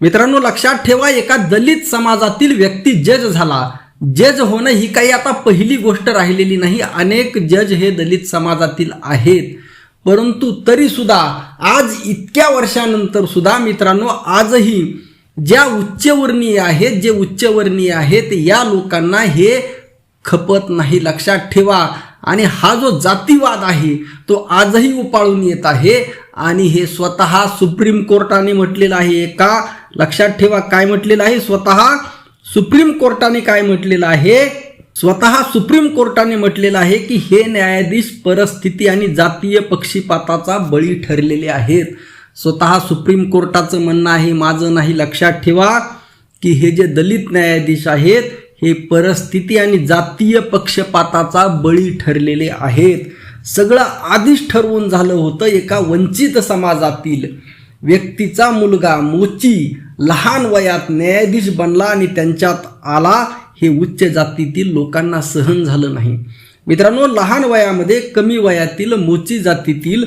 मित्रांनो लक्षात ठेवा एका दलित समाजातील व्यक्ती जज झाला. जज होणं ही काही आता पहिली गोष्ट राहिलेली नाही. अनेक जज हे दलित समाजातील आहेत. परंतु तरी सुद्धा आज इतक्या वर्षानंतर सुद्धा मित्रांनो आजही ज्या उच्चवर्णीय आहेत जे उच्चवर्णीय आहेत या लोकांना हे खपत नाही. लक्षात ठेवा. आणि हा जो जातीवाद आहे तो आजही उपाळून येत आहे. आणि हे स्वतः सुप्रीम कोर्टाने म्हटलेलं आहे. का? लक्षात ठेवा काय म्हटलेलं आहे? स्वतः सुप्रीम कोर्टाने काय म्हटलेलं आहे? स्वतः सुप्रीम कोर्टाने म्हटलेलं आहे की हे न्यायाधीश परिस्थिती आणि जातीय पक्षीपाताचा बळी ठरलेले आहेत. स्वतः सुप्रीम कोर्टाचं म्हणणं आहे माझं नाही. लक्षात ठेवा की हे जे दलित न्यायाधीश आहेत हे परिस्थिती आणि जातीय पक्षपाताचा बळी ठरलेले आहेत. सगळं आधीच ठरवून झालं होतं एका वंचित समाजातील व्यक्तीचा मुलगा मोची लहान वयात न्यायाधीश बनला आणि त्यांच्यात आला हे उच्च जातीतील लोकांना सहन झालं नाही. मित्रांनो लहान वयामध्ये कमी वयातील मोची जातीतील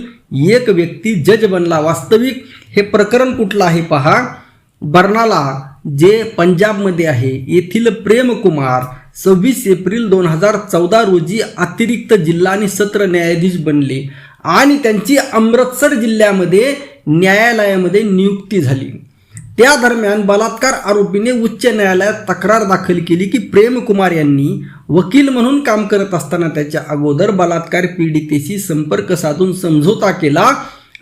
एक व्यक्ती जज बनला. वास्तविक हे प्रकरण कुठलं आहे पहा? बर्नाला जे पंजाबमध्ये आहे येथील प्रेमकुमार सव्वीस एप्रिल दोन हजार चौदा रोजी अतिरिक्त जिल्हा आणि सत्र न्यायाधीश बनले आणि त्यांची अमृतसर जिल्ह्यामध्ये न्यायालयामध्ये नियुक्ती झाली. त्या दरम्यान बलात्कार आरोपीने उच्च न्यायालयात तक्रार दाखल केली की प्रेमकुमार यांनी वकील म्हणून काम करत असताना त्याच्या अगोदर बलात्कार पीडितेशी संपर्क साधून समझोता केला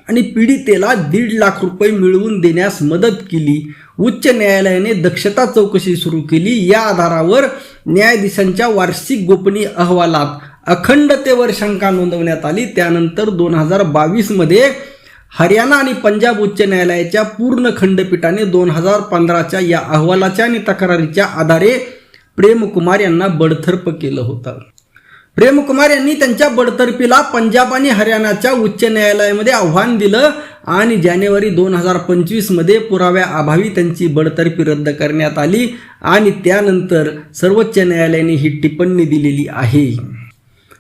आणि पीडितेला दीड लाख रुपये मिळवून देण्यास मदत केली. उच्च न्यायालयाने दक्षता चौकशी सुरू केली. या आधारावर न्यायाधीशांच्या वार्षिक गोपनीय अहवालात अखंडतेवर शंका नोंदवण्यात आली. त्यानंतर दोन हजार बावीसमध्ये हरियाणा आणि पंजाब उच्च न्यायालयाच्या पूर्ण खंडपीठाने दोन हजार पंधराच्या या अहवालाच्या आणि तक्रारीच्या आधारे प्रेमकुमार यांना बडथर्प केलं होतं. प्रेमकुमार यांनी त्यांच्या बडतर्फीला पंजाब आणि हरियाणाच्या उच्च न्यायालयामध्ये आव्हान दिलं आणि जानेवारी दोन हजार पंचवीसमध्ये पुराव्याअभावी त्यांची बडतर्फी रद्द करण्यात आली आणि त्यानंतर सर्वोच्च न्यायालयाने ही टिप्पणी दिलेली आहे.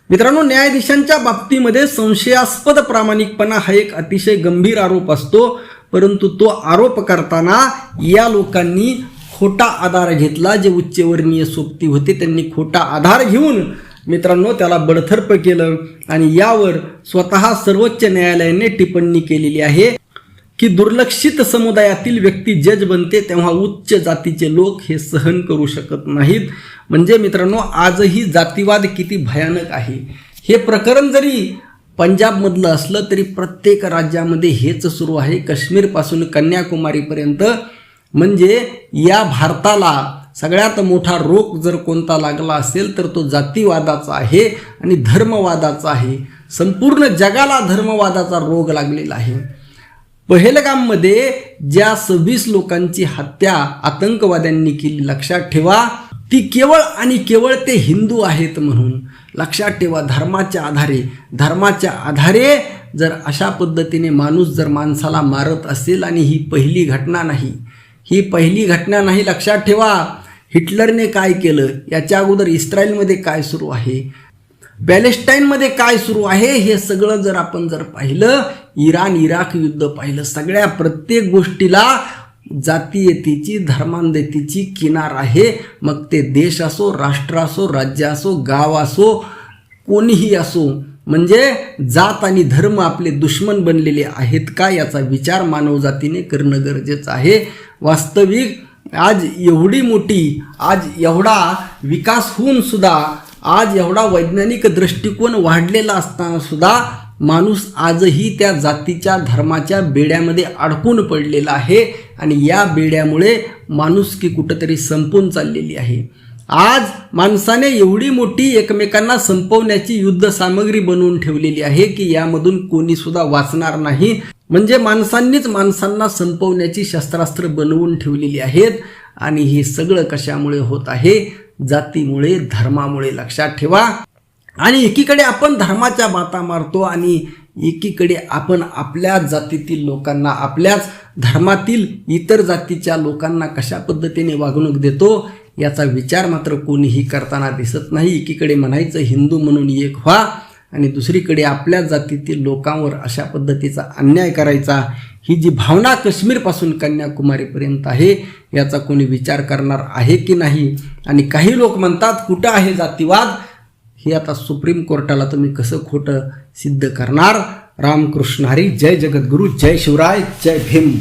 मित्रांनो न्यायाधीशांच्या बाबतीमध्ये संशयास्पद प्रामाणिकपणा हा एक अतिशय गंभीर आरोप असतो परंतु तो आरोप करताना या लोकांनी खोटा आधार घेतला जे उच्चवर्णीय सोबती होते त्यांनी खोटा आधार घेऊन मित्रांनो त्याला बडथर्प केलं आणि यावर स्वतः सर्वोच्च न्यायालयाने टिप्पणी केलेली आहे की दुर्लक्षित समुदायातील व्यक्ती जज बनते तेव्हा उच्च जातीचे लोक हे सहन करू शकत नाहीत. म्हणजे मित्रांनो आजही जातीवाद किती भयानक आहे. हे प्रकरण जरी पंजाबमधलं असलं तरी प्रत्येक राज्यामध्ये हेच सुरू आहे. काश्मीरपासून कन्याकुमारीपर्यंत. म्हणजे या भारताला सगळ्यात मोठा रोग जर कोणता लागला असेल तर तो जातीवादाचा आहे आणि धर्मवादाचा आहे. संपूर्ण जगाला धर्मवादाचा रोग लागलेला आहे. पहेलगाममध्ये ज्या सव्वीस लोकांची हत्या आतंकवाद्यांनी केली लक्षात ठेवा ती केवळ आणि केवळ ते हिंदू आहेत म्हणून. लक्षात ठेवा धर्माच्या आधारे. धर्माच्या आधारे जर अशा पद्धतीने माणूस जर माणसाला मारत असेल आणि ही पहिली घटना नाही ही पहिली घटना नाही लक्षात ठेवा. हिटलरने काय केलं? याच्या अगोदर इस्रायलमध्ये काय सुरू आहे? पॅलेस्टाईनमध्ये काय सुरू आहे? हे सगळं जर आपण जर पाहिलं इराण इराक युद्ध पाहिलं सगळ्या प्रत्येक गोष्टीला जातीयतेची धर्मांधतेची किनार आहे. मग ते देश असो राष्ट्र असो राज्य असो गाव असो कोणीही असो म्हणजे जात आणि धर्म आपले दुश्मन बनलेले आहेत का याचा विचार मानवजातीने करणं गरजेचं आहे. वास्तविक आज एवढी मोठी आज एवढा विकास होऊन सुद्धा आज एवढा वैज्ञानिक दृष्टिकोन वाढलेला असताना सुद्धा माणूस आजही त्या जातीच्या धर्माच्या बेड्यामध्ये अडकून पडलेला आहे. आणि या बेड्यामुळे माणुसकी कुठंतरी संपून चाललेली आहे. आज माणसाने एवढी मोठी एकमेकांना संपवण्याची युद्ध सामग्री बनवून ठेवलेली आहे की यामधून कोणी सुद्धा वाचणार नाही. म्हणजे माणसांनीच माणसांना संपवण्याची शस्त्रास्त्र बनवून ठेवलेली आहेत. आणि हे सगळं कशामुळे होत आहे? जातीमुळे धर्मामुळे लक्षात ठेवा. आणि एकीकडे आपण धर्माच्या बाता मारतो आणि एकीकडे आपण आपल्याच जातीतील लोकांना आपल्याच धर्मातील इतर जातीच्या लोकांना कशा पद्धतीने वागणूक देतो याचा विचार मात्र कोणीही करताना दिसत नाही. एकीकडे म्हणायचं हिंदू म्हणून एक व्हा आणि दुसरीकडे आपल्या जातीतील लोकांवर अशा पद्धतीचा अन्याय करायचा. ही जी भावना काश्मीरपासून कन्याकुमारीपर्यंत आहे याचा कोणी विचार करणार आहे की नाही? आणि काही लोक म्हणतात कुठं आहे जातीवाद? हे आता सुप्रीम कोर्टाला तुम्ही कसं खोटं सिद्ध करणार? रामकृष्ण हरी जय जगद्गुरू जय शिवराय जय भीम.